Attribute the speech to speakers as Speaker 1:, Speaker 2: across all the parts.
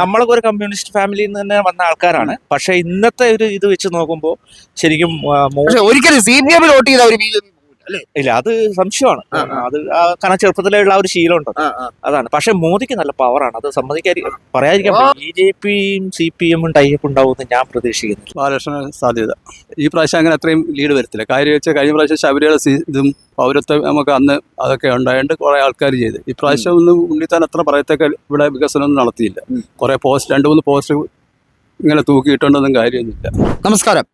Speaker 1: നമ്മളൊക്കെ ഒരു കമ്മ്യൂണിസ്റ്റ് ഫാമിലിയിൽ നിന്ന് തന്നെ വന്ന ആൾക്കാരാണ്. പക്ഷെ ഇന്നത്തെ ഒരു ഇത് വെച്ച് നോക്കുമ്പോൾ ശരിക്കും
Speaker 2: ഒരിക്കലും സി പി എമ്മിൽ വോട്ട് ചെയ്ത ഒരു
Speaker 1: ഇല്ല അത് സംശയമാണ്. അത് കാരണം ചെറുപ്പത്തിലുള്ള ആ ഒരു ശീലമുണ്ട്. അതാണ്. പക്ഷെ മോദിക്ക് നല്ല പവറാണ്. അത് സമ്മതിക്കാതി പറയാതിരിക്കാൻ. ബി ജെ പിയും സി പി എമ്മും ടൈപ്പ് ഉണ്ടാവുമെന്ന് ഞാൻ പ്രതീക്ഷിക്കുന്നു
Speaker 3: ബാലകൃഷ്ണ സാധ്യത. ഈ പ്രാവശ്യം അങ്ങനെ അത്രയും ലീഡ് വരത്തില്ല. കാര്യം വെച്ചാൽ കഴിഞ്ഞ പ്രാവശ്യം ശബരിയുടെ ഇതും പൗരത്വം നമുക്ക് അന്ന് അതൊക്കെ ഉണ്ടായതുകൊണ്ട് കുറേ ആൾക്കാർ ചെയ്ത്. ഈ പ്രാവശ്യം ഒന്നും ഉണ്ണിത്താൻ അത്ര പറയത്തൊക്കെ ഇവിടെ വികസനമൊന്നും നടത്തിയില്ല.
Speaker 2: കുറെ
Speaker 3: കുറേ പോസ്റ്റ് രണ്ട് മൂന്ന് പോസ്റ്റ് ഇങ്ങനെ തൂക്കിയിട്ടുണ്ടെന്നും കാര്യമൊന്നുമില്ല.
Speaker 2: നമസ്കാരം.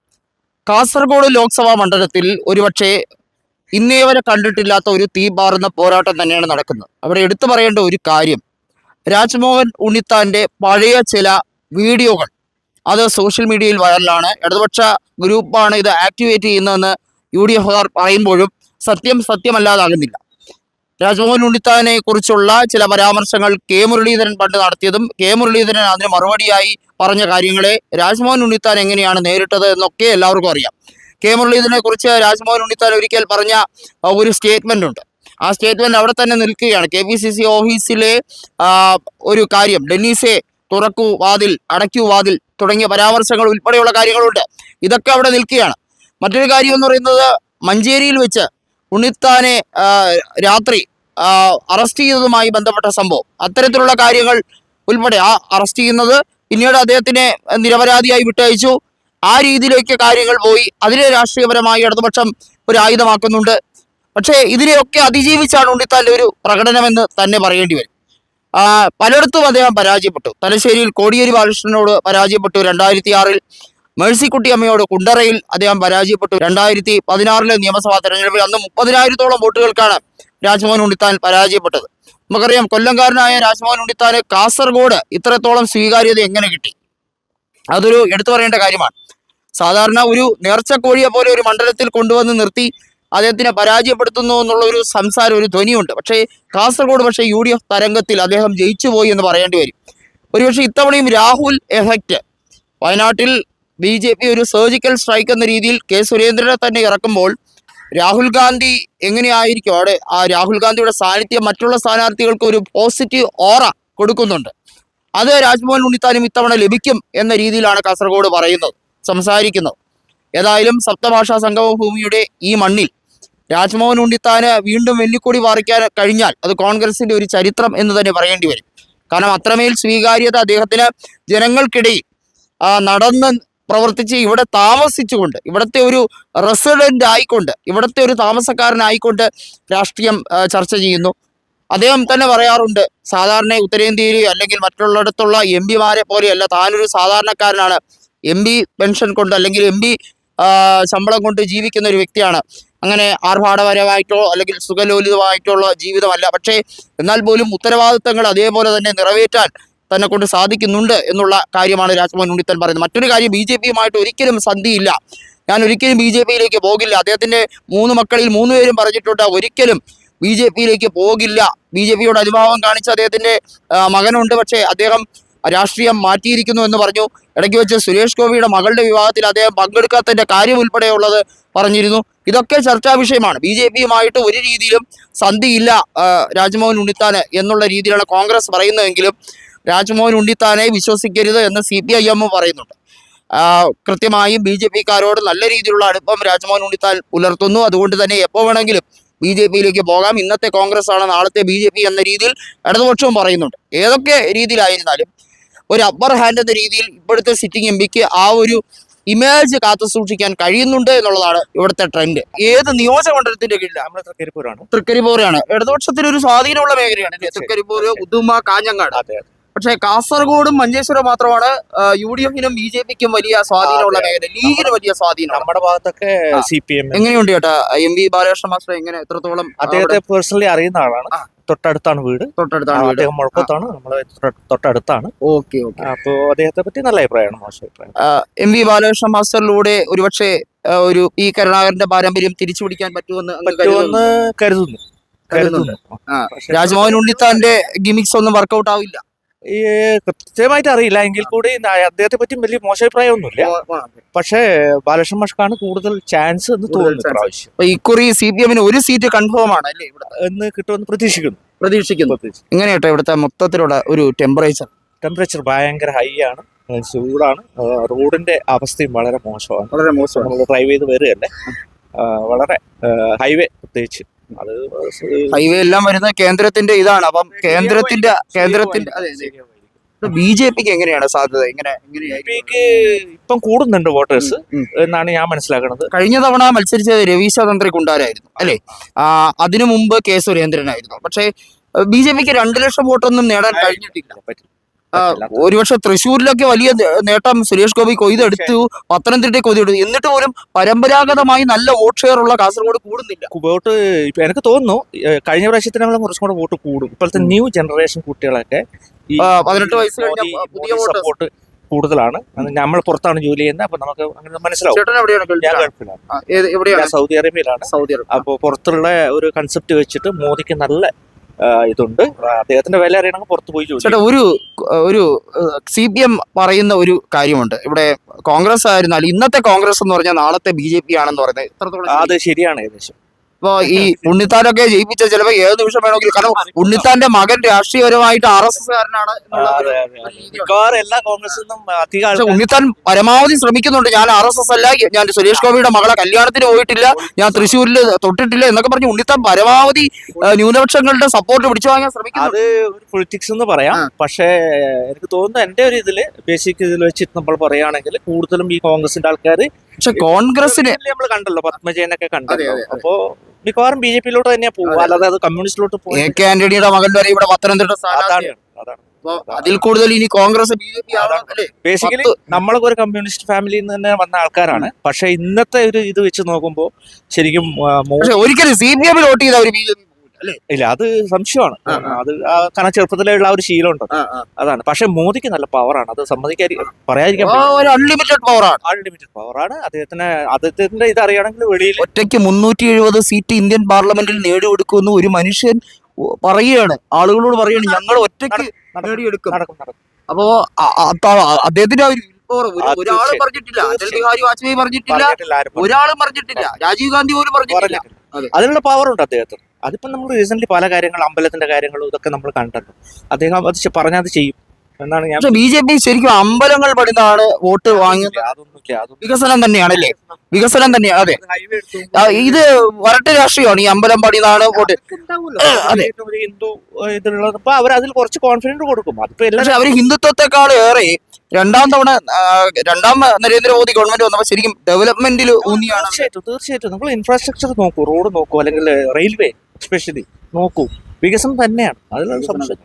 Speaker 2: കാസർഗോഡ് ലോക്സഭാ മണ്ഡലത്തിൽ ഒരുപക്ഷെ ഇന്നേ വരെ കണ്ടിട്ടില്ലാത്ത ഒരു തീ പാറുന്ന പോരാട്ടം തന്നെയാണ് നടക്കുന്നത്. അവിടെ എടുത്തു പറയേണ്ട ഒരു കാര്യം രാജ്മോഹൻ ഉണ്ണിത്താന്റെ പഴയ ചില വീഡിയോകൾ അത് സോഷ്യൽ മീഡിയയിൽ വൈറലാണ്. ഇടതുപക്ഷ ഗ്രൂപ്പാണ് ഇത് ആക്ടിവേറ്റ് ചെയ്യുന്നതെന്ന് യു ഡി എഫുകാർ പറയുമ്പോഴും സത്യം സത്യമല്ലാതാകുന്നില്ല രാജ്മോഹൻ ഉണ്ണിത്താനെ കുറിച്ചുള്ള ചില പരാമർശങ്ങൾ കെ മുരളീധരൻ പണ്ട് നടത്തിയതും കെ മുരളീധരൻ അതിന് മറുപടിയായി പറഞ്ഞ കാര്യങ്ങളെ രാജ്മോഹൻ ഉണ്ണിത്താൻ എങ്ങനെയാണ് നേരിട്ടത് എന്നൊക്കെ എല്ലാവർക്കും അറിയാം. കെ മുരളീധരനെ കുറിച്ച് രാജ്മോഹൻ ഉണ്ണിത്താൻ ഒരിക്കൽ പറഞ്ഞ ഒരു സ്റ്റേറ്റ്മെന്റ് ഉണ്ട്. ആ സ്റ്റേറ്റ്മെന്റ് അവിടെ തന്നെ നിൽക്കുകയാണ്. കെ പി സി സി ഓഫീസിലെ ഒരു കാര്യം ഡെന്നീസെ തുറക്കൂ വാതിൽ അടയ്ക്കൂ വാതിൽ തുടങ്ങിയ പരാമർശങ്ങൾ ഉൾപ്പെടെയുള്ള കാര്യങ്ങളുണ്ട്. ഇതൊക്കെ അവിടെ നിൽക്കുകയാണ്. മറ്റൊരു കാര്യം എന്ന് പറയുന്നത് മഞ്ചേരിയിൽ വെച്ച് ഉണ്ണിത്താനെ രാത്രി അറസ്റ്റ് ചെയ്തതുമായി ബന്ധപ്പെട്ട സംഭവം. അത്തരത്തിലുള്ള കാര്യങ്ങൾ ഉൾപ്പെടെ ആ അറസ്റ്റ് ചെയ്യുന്നത് പിന്നീട് അദ്ദേഹത്തിനെ നിരപരാധിയായി വിട്ടയച്ചു. ആ രീതിയിലേക്ക് കാര്യങ്ങൾ പോയി. അതിനെ രാഷ്ട്രീയപരമായി ഇടതുപക്ഷം ഒരു ആയുധമാക്കുന്നുണ്ട്. പക്ഷേ ഇതിനെയൊക്കെ അതിജീവിച്ചാണ് ഉണ്ണിത്താന്റെ ഒരു പ്രകടനമെന്ന് തന്നെ പറയേണ്ടി വരും. പലയിടത്തും അദ്ദേഹം പരാജയപ്പെട്ടു. തലശ്ശേരിയിൽ കോടിയേരി ബാലകൃഷ്ണനോട് പരാജയപ്പെട്ടു രണ്ടായിരത്തി ആറിൽ മേഴ്സിക്കുട്ടി അമ്മയോട് കുണ്ടറയിൽ അദ്ദേഹം പരാജയപ്പെട്ടു രണ്ടായിരത്തി പതിനാറിലെ നിയമസഭാ തെരഞ്ഞെടുപ്പിൽ. അന്ന് മുപ്പതിനായിരത്തോളം വോട്ടുകൾക്കാണ് രാജ്മോഹൻ ഉണ്ണിത്താൻ പരാജയപ്പെട്ടത്. നമുക്കറിയാം കൊല്ലംകാരനായ രാജ്മോഹൻ ഉണ്ണിത്താന് കാസർഗോഡ് ഇത്രത്തോളം സ്വീകാര്യത എങ്ങനെ കിട്ടി? അതൊരു എടുത്തു പറയേണ്ട കാര്യമാണ്. സാധാരണ ഒരു നേർച്ച കോഴിയെ പോലെ ഒരു മണ്ഡലത്തിൽ കൊണ്ടുവന്ന് നിർത്തി അദ്ദേഹത്തിനെ പരാജയപ്പെടുത്തുന്നു എന്നുള്ള ഒരു സംസാരം ഒരു ധ്വനിയുണ്ട്. പക്ഷേ കാസർഗോഡ് പക്ഷേ യു ഡി എഫ് തരംഗത്തിൽ അദ്ദേഹം ജയിച്ചു പോയി എന്ന് പറയേണ്ടി വരും. ഒരുപക്ഷെ ഇത്തവണയും രാഹുൽ എഫക്റ്റ്. വയനാട്ടിൽ ബി ജെ പി ഒരു സർജിക്കൽ സ്ട്രൈക്ക് എന്ന രീതിയിൽ കെ സുരേന്ദ്രനെ തന്നെ ഇറക്കുമ്പോൾ രാഹുൽ ഗാന്ധി എങ്ങനെയായിരിക്കും? അവിടെ ആ രാഹുൽ ഗാന്ധിയുടെ സാന്നിധ്യം മറ്റുള്ള സ്ഥാനാർത്ഥികൾക്ക് ഒരു പോസിറ്റീവ് ഓറ കൊടുക്കുന്നുണ്ട്. അത് രാജ്മോഹൻ ഉണ്ണിത്താനും ഇത്തവണ ലഭിക്കും എന്ന രീതിയിലാണ് കാസർഗോഡ് പറയുന്നത് സംസാരിക്കുന്നത്. ഏതായാലും സപ്തഭാഷാ സംഗമഭൂമിയുടെ ഈ മണ്ണിൽ രാജ്മോഹൻ ഉണ്ണിത്താന് വീണ്ടും വെല്ലിക്കൊടി പാറിക്കാൻ കഴിഞ്ഞാൽ അത് കോൺഗ്രസിന്റെ ഒരു ചരിത്രം എന്ന് തന്നെ പറയേണ്ടി വരും. കാരണം അത്രമേൽ സ്വീകാര്യത അദ്ദേഹത്തിന് ജനങ്ങൾക്കിടയിൽ നടന്ന് പ്രവർത്തിച്ച് ഇവിടെ താമസിച്ചുകൊണ്ട് ഇവിടുത്തെ ഒരു റെസിഡന്റ് ആയിക്കൊണ്ട് ഇവിടുത്തെ ഒരു താമസക്കാരനായിക്കൊണ്ട് രാഷ്ട്രീയം ചർച്ച ചെയ്യുന്നു. അദ്ദേഹം തന്നെ പറയാറുണ്ട് സാധാരണ ഉത്തരേന്ത്യയിൽ അല്ലെങ്കിൽ മറ്റുള്ളിടത്തുള്ള എം പിമാരെ പോലെയല്ല താനൊരു സാധാരണക്കാരനാണ്. എം പി പെൻഷൻ കൊണ്ട് അല്ലെങ്കിൽ എം പി ശമ്പളം കൊണ്ട് ജീവിക്കുന്ന ഒരു വ്യക്തിയാണ്. അങ്ങനെ ആർഭാടപരമായിട്ടോ അല്ലെങ്കിൽ സുഖലോലിതമായിട്ടോ ഉള്ള ജീവിതമല്ല. പക്ഷേ എന്നാൽ പോലും ഉത്തരവാദിത്തങ്ങൾ അതേപോലെ തന്നെ നിറവേറ്റാൻ തന്നെ കൊണ്ട് സാധിക്കുന്നുണ്ട് എന്നുള്ള കാര്യമാണ് രാജ്മോഹൻ ഉണ്ണിത്തൻ പറയുന്നത്. മറ്റൊരു കാര്യം ബി ജെ പിയുമായിട്ട് ഒരിക്കലും സന്ധിയില്ല. ഞാൻ ഒരിക്കലും ബി ജെ പിയിലേക്ക് പോകില്ല. അദ്ദേഹത്തിന്റെ മൂന്ന് മക്കളിൽ മൂന്ന് പേരും പറഞ്ഞിട്ടുണ്ട് ഒരിക്കലും ബി ജെ പിയിലേക്ക് പോകില്ല. ബി ജെ പിയോട് അനുഭാവം കാണിച്ച അദ്ദേഹത്തിന്റെ മകനുണ്ട്. പക്ഷേ അദ്ദേഹം രാഷ്ട്രീയം മാറ്റിയിരിക്കുന്നു എന്ന് പറഞ്ഞു. ഇടയ്ക്ക് വെച്ച് സുരേഷ് ഗോപിയുടെ മകളുടെ വിവാഹത്തിൽ അദ്ദേഹം പങ്കെടുക്കാത്തതിന്റെ കാര്യം ഉൾപ്പെടെയുള്ളത് പറഞ്ഞിരുന്നു. ഇതൊക്കെ ചർച്ചാ വിഷയമാണ്. ബി ജെ പിയുമായിട്ട് ഒരു രീതിയിലും സന്ധിയില്ല രാജ്മോഹൻ ഉണ്ണിത്താന് എന്നുള്ള രീതിയിലാണ് കോൺഗ്രസ് പറയുന്നതെങ്കിലും രാജ്മോഹൻ ഉണ്ണിത്താനെ വിശ്വസിക്കരുത് എന്ന് സി പി ഐ എം പറയുന്നുണ്ട്. കൃത്യമായും ബി ജെ പിക്കാരോട് നല്ല രീതിയിലുള്ള അടുപ്പം രാജ്മോഹൻ ഉണ്ണിത്താൻ പുലർത്തുന്നു. അതുകൊണ്ട് തന്നെ എപ്പോൾ വേണമെങ്കിലും ബി ജെ പിയിലേക്ക് പോകാം. ഇന്നത്തെ കോൺഗ്രസ് ആണ് നാളത്തെ ബി ജെ പി എന്ന രീതിയിൽ ഇടതുപക്ഷവും പറയുന്നുണ്ട്. ഏതൊക്കെ രീതിയിലായിരുന്നാലും ഒരു അപ്പർ ഹാൻഡ് എന്ന രീതിയിൽ ഇപ്പോഴത്തെ സിറ്റിംഗ് എം പിക്ക് ആ ഒരു ഇമേജ് കാത്തു സൂക്ഷിക്കാൻ കഴിയുന്നുണ്ട് എന്നുള്ളതാണ് ഇവിടുത്തെ ട്രെൻഡ് ഏത് നിയോജകമണ്ഡലത്തിന്റെ കീഴിലാണ്
Speaker 1: നമ്മുടെ തൃക്കരിപ്പൂരാണ്.
Speaker 2: തൃക്കരിപ്പൂരാണ്. ഇടതുപക്ഷത്തിന് ഒരു സ്വാധീനമുള്ള മേഖലയാണ്. തൃക്കരിപ്പൂര് ഉദുമ കാഞ്ഞങ്ങാട്.
Speaker 1: അതെ.
Speaker 2: പക്ഷേ കാസർഗോഡും മഞ്ചേശ്വരം മാത്രമാണ് യു ഡി എഫിനും ബി ജെ പിക്കും വലിയ സ്വാധീനമുള്ള മേഖല. ലീഗിന് വലിയ സ്വാധീനം.
Speaker 1: നമ്മുടെ ഭാഗത്തൊക്കെ. സി പി എം
Speaker 2: എങ്ങനെയുണ്ട് ചേട്ടാ? എം വി ബാലകൃഷ്ണ മാസ്റ്റർ എങ്ങനെ എത്രത്തോളം
Speaker 1: അദ്ദേഹത്തെ പേഴ്സണലി അറിയുന്ന ആളാണ്. തൊട്ടടുത്താണ് വീട്.
Speaker 2: തൊട്ടടുത്താണ്
Speaker 1: അദ്ദേഹം മുഴക്കത്താണ്. നമ്മളെ തൊട്ടടുത്താണ്.
Speaker 2: Okay okay.
Speaker 1: അപ്പോ അദ്ദേഹത്തെ പറ്റി നല്ല അഭിപ്രായമാണ് മോശം അഭിപ്രായം.
Speaker 2: എം വി ബാലകൃഷ്ണ മാസ്റ്ററിലൂടെ ഒരുപക്ഷെ ഒരു ഈ കരുണാകരന്റെ പാരമ്പര്യം തിരിച്ചു പിടിക്കാൻ പറ്റുമെന്ന്
Speaker 1: പറ്റുമെന്ന് കരുതുന്നു. കരുതുന്നു.
Speaker 2: രാജ്മോഹൻ ഉണ്ണിത്താന്റെ ഗിമിക്സ് ഒന്നും വർക്കൗട്ട് ആവില്ല.
Speaker 1: ഈ കൃത്യമായിട്ട് അറിയില്ല. എങ്കിൽ കൂടി അദ്ദേഹത്തെ പറ്റി വലിയ മോശം അഭിപ്രായമൊന്നുമില്ല പക്ഷേ ബാലകൃഷ്ണ മഷ്കാണ് കൂടുതൽ ചാൻസ് എന്ന് തോന്നുന്നു
Speaker 2: chance.
Speaker 1: പ്രാവശ്യം
Speaker 2: അപ്പൊ ഇക്കുറി സി പി എമ്മിന് ഒരു സീറ്റ് കൺഫേം ആണ് അല്ലേ
Speaker 1: എന്ന് കിട്ടുമെന്ന് പ്രതീക്ഷിക്കുന്നു.
Speaker 2: പ്രതീക്ഷിക്കുന്നു. എങ്ങനെയാട്ടോ ഇവിടുത്തെ മൊത്തത്തിലുള്ള ഒരു ടെമ്പറേച്ചർ
Speaker 1: ടെമ്പറേച്ചർ ഭയങ്കര ഹൈ ആണ്. ചൂടാണ്. റോഡിന്റെ അവസ്ഥയും വളരെ മോശമാണ്.
Speaker 2: വളരെ മോശമാണ്.
Speaker 1: ഡ്രൈവ് ചെയ്ത് വരികയല്ലേ? വളരെ ഹൈവേ പ്രത്യേകിച്ച്.
Speaker 2: ഹൈവേ എല്ലാം വരുന്ന കേന്ദ്രത്തിന്റെ ഇതാണ്. അപ്പം കേന്ദ്രത്തിന്റെ കേന്ദ്രത്തിന്റെ ബി ജെ പിക്ക് എങ്ങനെയാണ് സാധ്യത?
Speaker 1: പിക്ക് ഇപ്പം കൂടുന്നുണ്ട് വോട്ടേഴ്സ് എന്നാണ് ഞാൻ മനസ്സിലാക്കുന്നത്.
Speaker 2: കഴിഞ്ഞ തവണ മത്സരിച്ചത് രവീശ തന്ത്രി കുണ്ടാരായിരുന്നു അല്ലെ? ആ അതിനു മുമ്പ് കെ സുരേന്ദ്രനായിരുന്നു. പക്ഷേ ബി ജെ പിക്ക് രണ്ടു ലക്ഷം വോട്ടൊന്നും നേടാൻ കഴിഞ്ഞിട്ടില്ല.
Speaker 1: പറ്റില്ല.
Speaker 2: ഒരുപക്ഷെ തൃശ്ശൂരിലൊക്കെ വലിയ നേട്ടം സുരേഷ് ഗോപി കൊയ്തെടുത്തു പത്തനംതിട്ട കൊയ്തെടുത്തു എന്നിട്ട് പോലും പരമ്പരാഗതമായി നല്ല വോട്ട് ഷെയർ ഉള്ള കാസർഗോഡ് കൂടുന്നില്ല.
Speaker 1: വോട്ട് ഇപ്പൊ എനിക്ക് തോന്നുന്നു കഴിഞ്ഞ പ്രാവശ്യത്തിന് കുറച്ചും കൂടെ വോട്ട് കൂടും. ഇപ്പോഴത്തെ ന്യൂ ജനറേഷൻ കുട്ടികളൊക്കെ
Speaker 2: പതിനെട്ട് വയസ്സ് കഴിഞ്ഞ പുതിയ വോട്ട്
Speaker 1: കൂടുതലാണ്. നമ്മൾ പുറത്താണ് ജോലി ചെയ്യുന്നത് അപ്പൊ നമുക്ക് അങ്ങനെ മനസ്സിലാവും. സൗദി അറേബ്യയിലാണ്.
Speaker 2: Saudi Arabia.
Speaker 1: അപ്പോൾ പുറത്തുള്ള ഒരു കൺസെപ്റ്റ് വെച്ചിട്ട് മോദിക്ക് നല്ല ഇതുണ്ട്. അദ്ദേഹത്തിന്റെ വില അറിയണമെങ്കിൽ പുറത്ത് പോയി ചോദിച്ചു
Speaker 2: ചേട്ടാ ഒരു ഒരു സി പി എം പറയുന്ന ഒരു കാര്യമുണ്ട്. ഇവിടെ കോൺഗ്രസ് ആയിരുന്നാൽ ഇന്നത്തെ കോൺഗ്രസ് എന്ന് പറഞ്ഞാൽ നാളത്തെ ബി ജെ പി ആണെന്ന് പറയുന്നത്. എത്രത്തോളം
Speaker 1: അത് ശരിയാണ് ഏകദേശം.
Speaker 2: ഇപ്പൊ ഈ ഉണ്ണിത്താനൊക്കെ ജയിപ്പിച്ച ചിലപ്പോ ഏത് നിമിഷം വേണമെങ്കിലും കാരണം ഉണ്ണിത്താന്റെ മകൻ രാഷ്ട്രീയപരമായിട്ട് ആർ എസ് എസ് കാരനാണ് എന്നുള്ള ഒരു
Speaker 1: അതെ, അതെ, അതെ.
Speaker 2: രീതിയുണ്ട്.
Speaker 1: മിക്കവാറും എല്ലാ കോൺഗ്രസിൽ നിന്നും അധികം
Speaker 2: ഉണ്ണിത്താൻ പരമാവധി ശ്രമിക്കുന്നുണ്ട് ഞാൻ ആർ എസ് എസ് അല്ല ഞാൻ സുരേഷ് ഗോപിയുടെ മകളെ കല്യാണത്തിന് പോയിട്ടില്ല ഞാൻ തൃശ്ശൂരിൽ തൊട്ടിട്ടില്ല എന്നൊക്കെ പറഞ്ഞ് ഉണ്ണിത്താൻ പരമാവധി ന്യൂനപക്ഷങ്ങളുടെ സപ്പോർട്ട് പിടിച്ചു വാങ്ങാൻ ശ്രമിക്കുന്നത്
Speaker 1: അത് ഒരു പൊളിറ്റിക്സ് എന്ന് പറയാം പക്ഷേ എനിക്ക് തോന്നുന്നു എന്റെ ഒരു ഇതിൽ ബേസിക് ഇതിൽ വെച്ചിട്ട് നമ്മൾ പറയുകയാണെങ്കിൽ കൂടുതലും ഈ കോൺഗ്രസിന്റെ ആൾക്കാർ
Speaker 2: പക്ഷെ കോൺഗ്രസിന്
Speaker 1: നമ്മൾ കണ്ടല്ലോ പത്മജയനൊക്കെ കണ്ടല്ലോ. അപ്പോ മിക്കവാറും ബി ജെ പിയിലോട്ട് തന്നെയാ പോകുക. അല്ലാതെ അത് കമ്മ്യൂണിസ്റ്റിലോട്ട്
Speaker 2: എ
Speaker 1: പോയി
Speaker 2: കെ ആന്റണിയുടെ മകൻ വരെ ഇവിടെ പത്തനംതിട്ട സ്ഥാനാർത്ഥിയാണ്.
Speaker 1: അതാണ്
Speaker 2: അതിൽ കൂടുതൽ ഇനി Congress B J P
Speaker 1: basically നമ്മളൊക്കെ ഒരു കമ്മ്യൂണിസ്റ്റ് ഫാമിലിയിൽ നിന്ന് തന്നെ വന്ന ആൾക്കാരാണ്. പക്ഷെ ഇന്നത്തെ ഒരു ഇത് വെച്ച് നോക്കുമ്പോൾ ശരിക്കും
Speaker 2: ഒരിക്കലും സി പി എമ്മിൽ വോട്ട് ചെയ്ത ഒരു ബി ജെ പി
Speaker 1: ഇല്ല അത് സംശയമാണ്. അത് കാരണം ചെറുപ്പത്തിലുള്ള ആ ഒരു ശീലമുണ്ട്. അതാണ്. പക്ഷെ മോദിക്ക് നല്ല പവറാണ് അത് സമ്മതിക്കാതി പറയാതിരിക്കാൻ
Speaker 2: ഒരു അൺലിമിറ്റഡ് പവറാണ്
Speaker 1: അൺലിമിറ്റഡ് പവറാണ് അദ്ദേഹത്തിന് അദ്ദേഹത്തിന്റെ ഇത് അറിയണമെങ്കിൽ വെളിയിൽ
Speaker 2: ഒറ്റയ്ക്ക് മുന്നൂറ്റി എഴുപത് സീറ്റ് ഇന്ത്യൻ പാർലമെന്റിൽ നേടിയെടുക്കുമെന്ന് ഒരു മനുഷ്യൻ പറയുകയാണ്. ആളുകളോട് പറയുകയാണ്. ഞങ്ങൾ ഒറ്റയ്ക്ക് നേടിയെടുക്കും. അപ്പോ അദ്ദേഹത്തിന്റെ ആ ഒരു ഒരാളും പറഞ്ഞിട്ടില്ല. അടൽ ബിഹാരി വാജ്പേയി പറഞ്ഞിട്ടില്ല. ഒരാളും പറഞ്ഞിട്ടില്ല. രാജീവ് ഗാന്ധി പോലും പറഞ്ഞിട്ടില്ല.
Speaker 1: പറഞ്ഞിട്ടില്ല. അതിനുള്ള പവർ ഉണ്ട് അദ്ദേഹത്തിന്. അതിപ്പോ നമ്മൾ റീസെന്റ് പല കാര്യങ്ങളും അമ്പലത്തിന്റെ കാര്യങ്ങളും ഇതൊക്കെ നമ്മൾ കണ്ടല്ലോ അദ്ദേഹം അത് പറഞ്ഞാൽ അത് ചെയ്യും. എന്നാണ് ഞാൻ
Speaker 2: പക്ഷെ ബി ജെ പി ശരിക്കും അമ്പലങ്ങൾ പണിതാണ് വോട്ട് വാങ്ങിയത്
Speaker 1: വികസനം അതൊന്നും
Speaker 2: വികസനം തന്നെയാണല്ലേ? വികസനം. തന്നെയാണ് അതെ.
Speaker 1: ഹൈവേ എടുത്തു
Speaker 2: ആ, ഇത് വരട്ട് രാഷ്ട്രീയമാണ്. ഈ അമ്പലം പണിതാണ് വോട്ട്.
Speaker 1: ഉണ്ടാവുമല്ലോ.
Speaker 2: അതെ.
Speaker 1: ഏറ്റവും വലിയ ഹിന്ദു ഏഹ്, ഇതിലുള്ളത്. അപ്പൊ അവർ അതിൽ കുറച്ച് കോൺഫിഡൻസ് കൊടുക്കും. അതിപ്പോ എല്ലാ
Speaker 2: പക്ഷെ അവർ ഹിന്ദുത്വത്തെക്കാൾ ഏറെ രണ്ടാം തവണ ആ, രണ്ടാം നരേന്ദ്രമോദി ഗവൺമെന്റ് വന്നപ്പോ ശരിക്കും ഡെവലപ്മെന്റിൽ ഊന്നിയാണ്. അവർ
Speaker 1: തീർച്ചയായിട്ടും. നമ്മൾ ഇൻഫ്രാസ്ട്രക്ചർ നോക്കൂ റോഡ് നോക്കൂ അല്ലെങ്കിൽ റെയിൽവേ സ്പെഷ്യലി നോക്കൂ. വികസനം തന്നെയാണ്. അതിലൊരു സംശയം.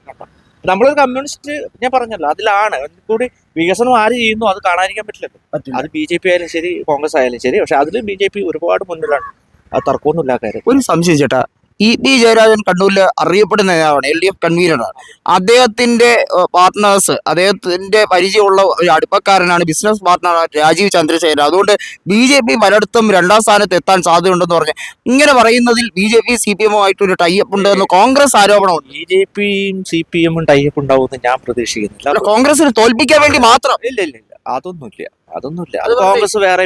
Speaker 1: നമ്മളൊരു കമ്മ്യൂണിസ്റ്റ് ഞാൻ പറഞ്ഞല്ലോ അതിലാണ്. കൂടി വികസനം ആര് ചെയ്യുന്നു അത് കാണാതിരിക്കാൻ പറ്റില്ലല്ലോ അത് ബി ജെ പി ആയാലും ശരി കോൺഗ്രസ് ആയാലും ശരി പക്ഷെ അതിലും ബി ജെ പി ഒരുപാട് മുന്നിലാണ്. ആ തർക്കമൊന്നുമില്ല ഇല്ലാത്ത കാര്യം.
Speaker 2: ഒരു സംശയം ചേട്ടാ ഇ പി ജയരാജൻ കണ്ണൂരിൽ അറിയപ്പെടുന്ന നേതാവാണ് എൽ ഡി എഫ് കൺവീനറാണ്. അദ്ദേഹത്തിന്റെ പാർട്ട്നേഴ്സ് അദ്ദേഹത്തിന്റെ പരിചയമുള്ള ഒരു അടുപ്പക്കാരനാണ് ബിസിനസ് പാർട്ട്ണർ രാജീവ് ചന്ദ്രശേഖരൻ. അതുകൊണ്ട് ബി ജെ പി പലയിടത്തും രണ്ടാം സ്ഥാനത്ത് എത്താൻ സാധ്യതയുണ്ടെന്ന് പറഞ്ഞു ഇങ്ങനെ പറയുന്നതിൽ B J P C P എമ്മുമായിട്ടൊരു tie up ഉണ്ട് എന്ന് കോൺഗ്രസ് ആരോപണമുണ്ട്.
Speaker 1: ബി ജെ പിയും സി പി എമ്മും ടൈപ്പ് ഉണ്ടാവുമെന്ന് ഞാൻ പ്രതീക്ഷിക്കുന്നില്ല.
Speaker 2: കോൺഗ്രസിന് തോൽപ്പിക്കാൻ വേണ്ടി മാത്രം.
Speaker 1: ഇല്ല ഇല്ല അതൊന്നുമില്ല. അതൊന്നുമില്ല.
Speaker 2: അത്
Speaker 1: കോൺഗ്രസ് വേറെ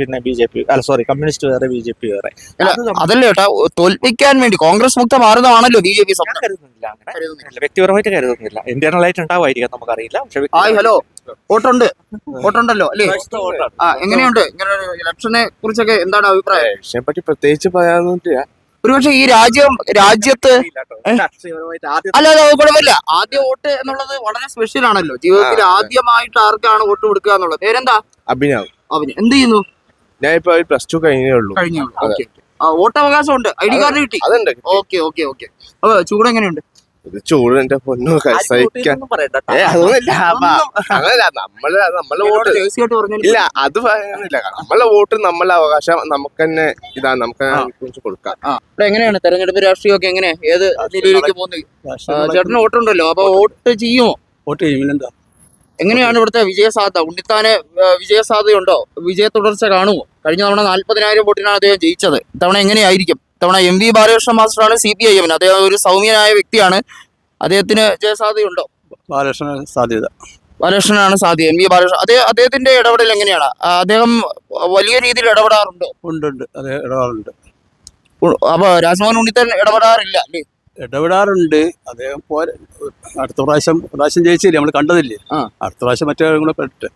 Speaker 1: പിന്നെ ബി ജെ പി അല്ല സോറി കമ്മ്യൂണിസ്റ്റ് വേറെ ബി ജെ പി വേറെ.
Speaker 2: അതല്ലേ ചേട്ടാ തോൽപ്പിക്കാൻ വേണ്ടി കോൺഗ്രസ് മുക്ത ഭാരതമാണല്ലോ ബി ജെ പി
Speaker 1: കരുതുന്നില്ല അങ്ങനെ. വ്യക്തിപരമായിട്ട് കരുതുന്നില്ല. ഇന്റേണൽ ആയിട്ട് ഉണ്ടാവായിരിക്കാം നമുക്കറിയില്ല. പക്ഷെ
Speaker 2: ഹായ് ഹലോ. വോട്ടുണ്ട്. വോട്ടുണ്ടല്ലോ അല്ലേ. ആ എങ്ങനെയുണ്ട്? ഇങ്ങനെ ഇലക്ഷനെ കുറിച്ചൊക്കെ എന്താണ് അഭിപ്രായം?
Speaker 4: പറ്റി പ്രത്യേകിച്ച് പറയാനൊന്നുമില്ല.
Speaker 2: ഒരുപക്ഷെ ഈ രാജ്യം രാജ്യത്ത് അല്ല അല്ല അത് കുഴപ്പമില്ല. ആദ്യ വോട്ട് എന്നുള്ളത് വളരെ സ്പെഷ്യൽ ആണല്ലോ. ജീവിതത്തിൽ ആദ്യമായിട്ട് ആർക്കാണ് വോട്ട് കൊടുക്കുക എന്നുള്ളത്? പേരെന്താ?
Speaker 4: അഭിനവ്.
Speaker 2: അഭിനവ്. എന്ത് ചെയ്യുന്നു?
Speaker 4: ഞാൻ ഇപ്പൊ പ്ലസ് ടു കഴിഞ്ഞേ ഉള്ളൂ.
Speaker 2: കഴിഞ്ഞു
Speaker 4: അതെ.
Speaker 2: ഓക്കെ വോട്ടവകാശം ഉണ്ട്. ഐ ഡി കാർഡ് കിട്ടി.
Speaker 4: അതുണ്ട്
Speaker 2: ഓക്കെ ഓക്കെ ഓക്കെ. അപ്പൊ ചൂട് എങ്ങനെയുണ്ട്?
Speaker 4: ഇത് ചൂട് എന്റെ പൊന്നു സഹിക്കാൻ. ഏ അതൊന്നുമില്ല. അങ്ങനല്ല. നമ്മൾ നമ്മളെ വോട്ട് ഇല്ല അത് പറയുന്നില്ല നമ്മളെ വോട്ട് നമ്മളെ അവകാശം നമുക്ക് തന്നെ ഇതാ നമുക്ക് കൊടുക്കാം.
Speaker 2: ഇവിടെ എങ്ങനെയാണ് തെരഞ്ഞെടുപ്പ് രാഷ്ട്രീയമൊക്കെ എങ്ങനെ? ഏത് നിലയിലേക്ക് പോകുന്നത്? ചേട്ടന് വോട്ടുണ്ടല്ലോ. അപ്പൊ വോട്ട് ചെയ്യുമോ?
Speaker 3: വോട്ട് ചെയ്യുമ്പോൾ എന്താ
Speaker 2: എങ്ങനെയാണ് ഇവിടുത്തെ വിജയസാധ്യത? ഉണ്ണിത്താനെ വിജയസാധ്യതയുണ്ടോ? വിജയ തുടർച്ച കാണുമോ? കഴിഞ്ഞ തവണ നാൽപ്പതിനായിരം വോട്ടിനാണ് അദ്ദേഹം ജയിച്ചത്. ഇത്തവണ എങ്ങനെയായിരിക്കും? ഇത്തവണ എം വി ബാലകൃഷ്ണ മാസ്റ്ററാണ് സി പി ഐ എമ്മിന് അദ്ദേഹം ഒരു സൗമ്യനായ വ്യക്തിയാണ്. അദ്ദേഹത്തിന് ജയസാധ്യതയുണ്ടോ?
Speaker 3: ബാലകൃഷ്ണൻ സാധ്യത.
Speaker 2: ബാലകൃഷ്ണനാണ് സാധ്യത. എം വി ബാലകൃഷ്ണൻ അദ്ദേഹം അദ്ദേഹത്തിന്റെ ഇടപെടൽ എങ്ങനെയാണ്? അദ്ദേഹം വലിയ രീതിയിൽ ഇടപെടാറുണ്ടോ?
Speaker 3: ഉണ്ട് ഉണ്ട്. അദ്ദേഹം
Speaker 2: ഇടപെടാറുണ്ട്. അപ്പൊ രാജ്മോഹൻ ഉണ്ണിത്തൻ ഇടപെടാറില്ല അല്ലേ?
Speaker 3: ഇടപെടാറുണ്ട്. അദ്ദേഹം പോരെ അടുത്ത പ്രാവശ്യം പ്രാവശ്യം ജയിച്ചില്ലേ? നമ്മൾ കണ്ടതില്ലേ. അടുത്ത പ്രാവശ്യം മറ്റേ കൂടെ പെട്ട്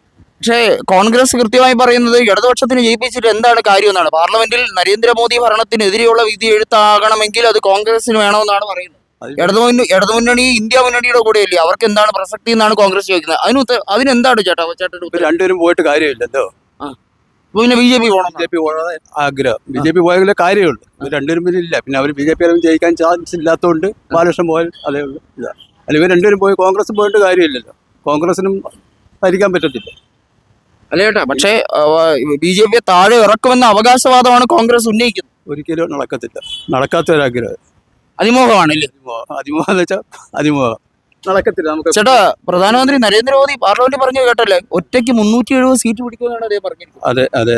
Speaker 2: പക്ഷേ കോൺഗ്രസ് കൃത്യമായി പറയുന്നത് ഇടതുപക്ഷത്തിന് ജയിപ്പിച്ചിട്ട് എന്താണ് കാര്യം എന്നാണ്. പാർലമെന്റിൽ നരേന്ദ്രമോദി ഭരണത്തിനെതിരെയുള്ള വിധി എഴുത്താകണമെങ്കിൽ അത് കോൺഗ്രസിന് വേണമെന്നാണ് പറയുന്നത്. ഇടതുമുന്നണി ഇടതുമുന്നണി ഇന്ത്യ മുന്നണിയുടെ കൂടെയല്ലേ? അവർക്ക് എന്താണ് പ്രസക്തി എന്നാണ് കോൺഗ്രസ് ചോദിക്കുന്നത്. അതിന് അതിനെന്താണ് ചേട്ടാ ചേട്ടൻ
Speaker 3: രണ്ടുപേരും പോയിട്ട് കാര്യമില്ലല്ലോ.
Speaker 2: പിന്നെ ബി ജെ പി പോകണം.
Speaker 3: ബി ജെ പി ആഗ്രഹം. ബി ജെ പി പോയെങ്കിലേ കാര്യമുള്ളൂ. രണ്ടുപേരും പിന്നെ ഇല്ല. പിന്നെ അവർ ബി ജെ പി ജയിക്കാൻ ചാൻസ് ഇല്ലാത്തതുകൊണ്ട് ബാലകൃഷ്ണൻ പോയാൽ അതേ ഉള്ളൂ. ഇതാ. അല്ലെങ്കിൽ രണ്ടുപേരും പോയി കോൺഗ്രസ് പോയിട്ട് കാര്യമില്ലല്ലോ. കോൺഗ്രസിനും ഭരിക്കാൻ പറ്റത്തില്ല.
Speaker 2: അല്ലേ ചേട്ടാ പക്ഷേ ബി ജെ പിയെ താഴെ ഇറക്കുമെന്ന അവകാശവാദമാണ് കോൺഗ്രസ് ഉന്നയിക്കുന്നത്.
Speaker 3: ഒരിക്കലും നടക്കത്തില്ല. നടക്കാത്ത ഒരാഗ്രഹം
Speaker 2: അതിമോഹമാണല്ലേ?
Speaker 3: അതിമോഹം. അതിമോഹം എന്ന് വെച്ചാൽ അതിമോഹം. നടക്കത്തില്ല നമുക്ക്
Speaker 2: ചേട്ടാ പ്രധാനമന്ത്രി നരേന്ദ്രമോദി പാർലമെന്റിൽ പറഞ്ഞു കേട്ടല്ലേ? ഒറ്റയ്ക്ക് മുന്നൂറ്റി എഴുപത് സീറ്റ് പിടിക്കുമെന്നാണ് അതേ പറഞ്ഞിരിക്കുന്നത്
Speaker 3: അതെ. അതെ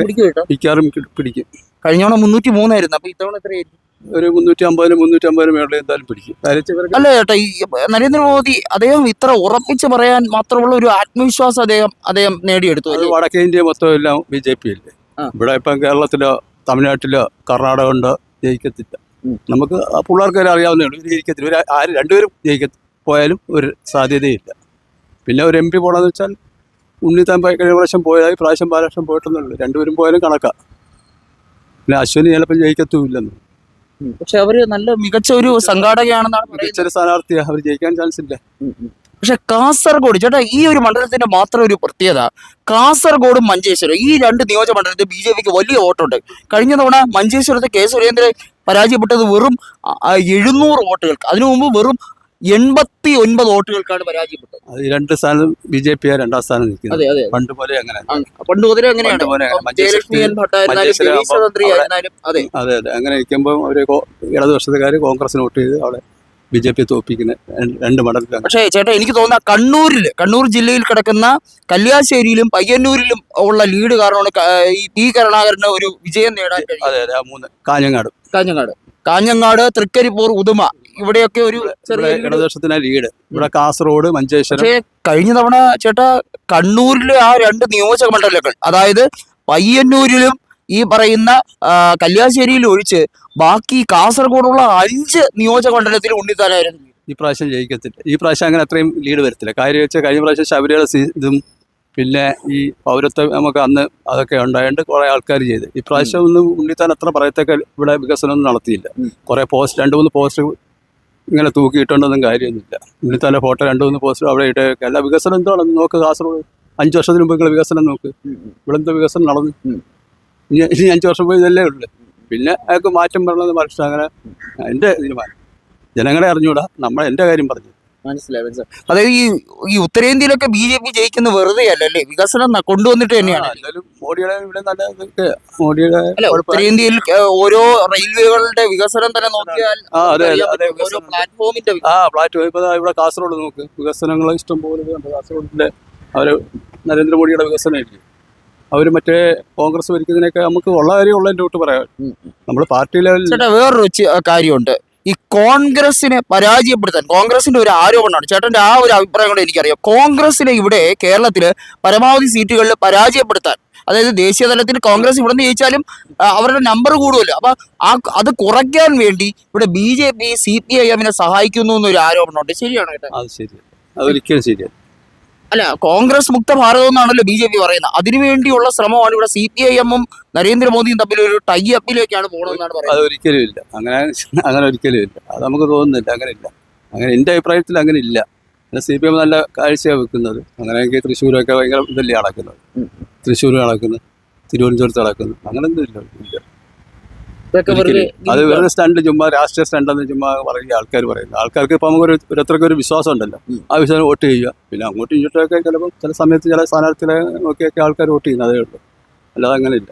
Speaker 2: പിടിക്കും കേട്ടോ
Speaker 3: മിക്കവാറും പിടിക്കും.
Speaker 2: കഴിഞ്ഞവണ മുന്നൂറ്റി മൂന്നായിരുന്നു അപ്പൊ ഇത്തവണ എത്രയായിരിക്കും?
Speaker 3: ഒരു മുന്നൂറ്റി അമ്പതിനും മുന്നൂറ്റി അമ്പതിനും മേളിൽ എന്തായാലും പിടിക്കും.
Speaker 2: അല്ല ചേട്ടാ ഈ നരേന്ദ്രമോദി അദ്ദേഹം ഇത്ര ഉറപ്പിച്ച് പറയാൻ മാത്രമുള്ള ഒരു ആത്മവിശ്വാസം അദ്ദേഹം അദ്ദേഹം നേടിയെടുത്തു
Speaker 3: വടക്കേ ഇന്ത്യ മൊത്തം എല്ലാം ബി ജെ പി അല്ലേ? ഇവിടെ ഇപ്പം കേരളത്തിലോ തമിഴ്നാട്ടിലോ കർണാടക ഉണ്ടോ ജയിക്കത്തില്ല നമുക്ക് ആ പിള്ളേർക്ക് വരെ അറിയാവുന്നേ ഉള്ളൂ ജയിക്കത്തില്ല. ഒരു ആര് രണ്ടുപേരും ജയിക്ക പോയാലും ഒരു സാധ്യതയില്ല. പിന്നെ ഒരു എം പി പോകണമെന്ന് വെച്ചാൽ ഉണ്ണിത്താൻ പോയി കഴിഞ്ഞ പ്രാവശ്യം പോയതായി പ്രാവശ്യം ബാലകൃഷ്ണൻ പോയിട്ടൊന്നുള്ളൂ രണ്ടുപേരും പോയാലും കണക്കാം. പിന്നെ അശ്വിനി ചിലപ്പോൾ ജയിക്കത്തുമില്ലെന്ന്.
Speaker 2: പക്ഷെ അവർ നല്ല മികച്ച ഒരു സംഘാടകയാണെന്നാണ്
Speaker 3: മികച്ചൊരു സ്ഥാനാർത്ഥിയാണ് അവർ ജയിക്കാൻ ചാൻസ് ഇല്ല.
Speaker 2: പക്ഷെ കാസർഗോഡ് ചേട്ടാ ഈ ഒരു മണ്ഡലത്തിന്റെ മാത്രം ഒരു പ്രത്യേകത കാസർഗോഡും മഞ്ചേശ്വരം ഈ രണ്ട് നിയോജക മണ്ഡലത്തിൽ ബി ജെ പിക്ക് വലിയ വോട്ടുണ്ട്. കഴിഞ്ഞ തവണ മഞ്ചേശ്വരത്തെ കെ സുരേന്ദ്രൻ പരാജയപ്പെട്ടത് വെറും എഴുന്നൂറ് വോട്ടുകൾക്ക്. അതിനു മുമ്പ് വെറും എൺപത്തി ഒൻപത് വോട്ടുകൾക്കാണ് പരാജയപ്പെട്ടത്.
Speaker 3: അത് രണ്ട് സ്ഥാനം ബി ജെ പി രണ്ടാം സ്ഥാനം നിൽക്കുന്നത്. പണ്ട് പോലെ അങ്ങനെ
Speaker 2: പണ്ട് മുതലേ അങ്ങനെയാണ്. അതെ.
Speaker 3: അതെ അങ്ങനെ ഇരിക്കുമ്പോൾ അവർ ഇടതുപക്ഷത്തുകാർ കോൺഗ്രസിന് വോട്ട് ചെയ്ത് അവിടെ ബി ജെ പി തോപ്പിക്കുന്ന രണ്ട് മണ്ഡലത്തിലാണ്
Speaker 2: പക്ഷേ ചേട്ടാ എനിക്ക് തോന്നുന്ന കണ്ണൂരിൽ കണ്ണൂർ ജില്ലയിൽ കിടക്കുന്ന കല്യാശ്ശേരിയിലും പയ്യന്നൂരിലും ഉള്ള ലീഡ് കാരണമാണ് ഈ പി കരുണാകരന് ഒരു വിജയം നേടാൻ
Speaker 3: അതെ അതെ. മൂന്ന്. കാഞ്ഞങ്ങാട്.
Speaker 2: കാഞ്ഞങ്ങാട്. കാഞ്ഞങ്ങാട് തൃക്കരിപ്പൂർ ഉദുമ. ഇവിടെയൊക്കെ ഒരു ചെറിയ.
Speaker 3: ഇടതുപക്ഷത്തിനാ ലീഡ് ഇവിടെ കാസർഗോഡ് മഞ്ചേശ്വരം.
Speaker 2: പക്ഷേ കഴിഞ്ഞ തവണ ചേട്ടാ കണ്ണൂരിലെ ആ രണ്ട് നിയോജക മണ്ഡലങ്ങൾ അതായത് പയ്യന്നൂരിലും ഈ പറയുന്ന കല്യാശ്ശേരിയിൽ കല്യാശ്ശേരിയിലും ഒഴിച്ച് ബാക്കി കാസർഗോഡുള്ള അഞ്ച് നിയോജക മണ്ഡലത്തിൽ ഉണ്ണിത്താനായിരുന്നു
Speaker 3: ഈ പ്രാവശ്യം ജയിക്കത്തില്ല. ഈ പ്രാവശ്യം അങ്ങനെ അത്രയും ലീഡ് വരത്തില്ല. കാര്യം വെച്ചാൽ കഴിഞ്ഞ പ്രാവശ്യം ശബരിമല സീ- ഇതും പിന്നെ ഈ പൗരത്വം നമുക്ക് അന്ന് അതൊക്കെ ഉണ്ടായതുകൊണ്ട് കുറേ ആൾക്കാർ ചെയ്ത്. ഈ പ്രാവശ്യം ഒന്നും ഉണ്ണിത്താൻ അത്ര പറയത്തേക്കാൾ ഇവിടെ വികസനമൊന്നും നടത്തിയില്ല. കുറേ പോസ്റ്റ് രണ്ട് മൂന്ന് പോസ്റ്റ് ഇങ്ങനെ തൂക്കിയിട്ടുണ്ടെന്നും കാര്യമൊന്നുമില്ല. ഇവിടുത്തെ ഫോട്ടോ രണ്ട് മൂന്ന് പോസ്റ്റ് അവിടെ ഇട്ടേക്കെ അല്ല വികസനം എന്തോ നോക്ക് കാസർഗോഡ്. അഞ്ച് വർഷത്തിന് മുമ്പ് വികസനം നോക്ക്. ഇവിടെ എന്തോ വികസനം നടന്നു? ഇനി ഇനി അഞ്ച് വർഷം പോയി ഇതല്ലേ ഉള്ളു. പിന്നെ അയാൾക്ക് മാറ്റം വരണമെന്ന് പറഞ്ഞിട്ട് അങ്ങനെ എന്റെ തീരുമാനം. ജനങ്ങളെ അറിഞ്ഞുകൂടാ. നമ്മൾ എന്റെ കാര്യം പറഞ്ഞു.
Speaker 2: മനസ്സിലായി അതായത് ഈ ഈ ഉത്തരേന്ത്യയിലൊക്കെ ബി ജെ പി ജയിക്കുന്ന വെറുതെ അല്ലല്ലേ വികസനം കൊണ്ടുവന്നിട്ട് തന്നെയാണ്. അല്ല ഉത്തരേന്ത്യയിൽ ഓരോ റെയിൽവേകളുടെ വികസനം തന്നെ നോക്കിയാൽ. ഓരോ പ്ലാറ്റ്ഫോമിന്റെ
Speaker 3: ആ ഇവിടെ കാസർഗോഡ് നോക്ക്. വികസനങ്ങൾ ഇഷ്ടം പോലെ ഉണ്ട്. അവർ നരേന്ദ്രമോദിയുടെ വികസനമായിരിക്കും അവർ മറ്റേ കോൺഗ്രസ് ഭരിക്കുന്നതിനൊക്കെ നമുക്ക് ഉള്ള കാര്യം ഉള്ളതിന്റെ തൊട്ട് പറയാം. നമ്മൾ പാർട്ടി ലെവലിൽ
Speaker 2: വേറൊരു കാര്യമുണ്ട്. ഈ കോൺഗ്രസിനെ പരാജയപ്പെടുത്താൻ കോൺഗ്രസിന്റെ ഒരു ആരോപണമാണ്. ചേട്ടന്റെ ആ ഒരു അഭിപ്രായം കൂടെ എനിക്കറിയാം. കോൺഗ്രസിനെ ഇവിടെ കേരളത്തിൽ പരമാവധി സീറ്റുകളിൽ പരാജയപ്പെടുത്താൻ അതായത് ദേശീയ തലത്തിൽ കോൺഗ്രസ് ഇവിടെ നിന്ന് ജയിച്ചാലും അവരുടെ നമ്പർ കൂടുമല്ലോ. അപ്പൊ ആ അത് കുറയ്ക്കാൻ വേണ്ടി ഇവിടെ B J P C P I എമ്മിനെ സഹായിക്കുന്നു എന്നൊരു ആരോപണമുണ്ട്. ശരിയാണ് കേട്ടോ
Speaker 3: അത് ശരി അതൊരിക്കലും ശരിയല്ല.
Speaker 2: അല്ല കോൺഗ്രസ് മുക്ത ഭാരതം എന്നാണല്ലോ ബി ജെ പി പറയുന്നത്. അതിനുവേണ്ടിയുള്ള ശ്രമമാണ് ഇവിടെ സി പി ഐ എമ്മും നരേന്ദ്രമോദിയും തമ്മിൽ ഒരു ടൈ അപ്പിലേക്കാണ് പോകണമെന്നാണ് പറയുന്നത്.
Speaker 3: അതൊരിക്കലും ഇല്ല അങ്ങനെ അങ്ങനെ ഒരിക്കലും ഇല്ല അത് നമുക്ക് തോന്നുന്നില്ല. അങ്ങനെ ഇല്ല അങ്ങനെ എന്റെ അഭിപ്രായത്തിൽ അങ്ങനെ ഇല്ല പിന്നെ സി പി എം നല്ല കാഴ്ചയാണ് വെക്കുന്നത്. അങ്ങനെയെങ്കിൽ തൃശ്ശൂരൊക്കെ ഭയങ്കര ഇതല്ലേ
Speaker 2: അടക്കുന്നത്.
Speaker 3: തൃശ്ശൂർ അടക്കുന്നത് തിരുവനന്തപുരത്ത് അടക്കുന്നത് അങ്ങനെ ഒന്നും ഇല്ല. അത് വെറുതെ സ്റ്റണ്ട് ചുമ്മാ രാഷ്ട്രീയ സ്റ്റണ്ട് എന്ന് ചുമ്മാ പറയുക ആൾക്കാർ പറയുന്നത് ആൾക്കാർക്ക് ഇപ്പം നമുക്ക് ഒരു ഒരു വിശ്വാസം ഉണ്ടല്ലോ. ആ വിശ്വാസം വോട്ട് ചെയ്യുക. പിന്നെ അങ്ങോട്ടും ഇങ്ങോട്ടൊക്കെ ചിലപ്പോൾ ചില സമയത്ത് ചില സ്ഥാനാർത്ഥികളെ നോക്കിയൊക്കെ ആൾക്കാർ വോട്ട് ചെയ്യുന്നത് അതേ ഉള്ളൂ. അല്ലാതെ അങ്ങനെയില്ല.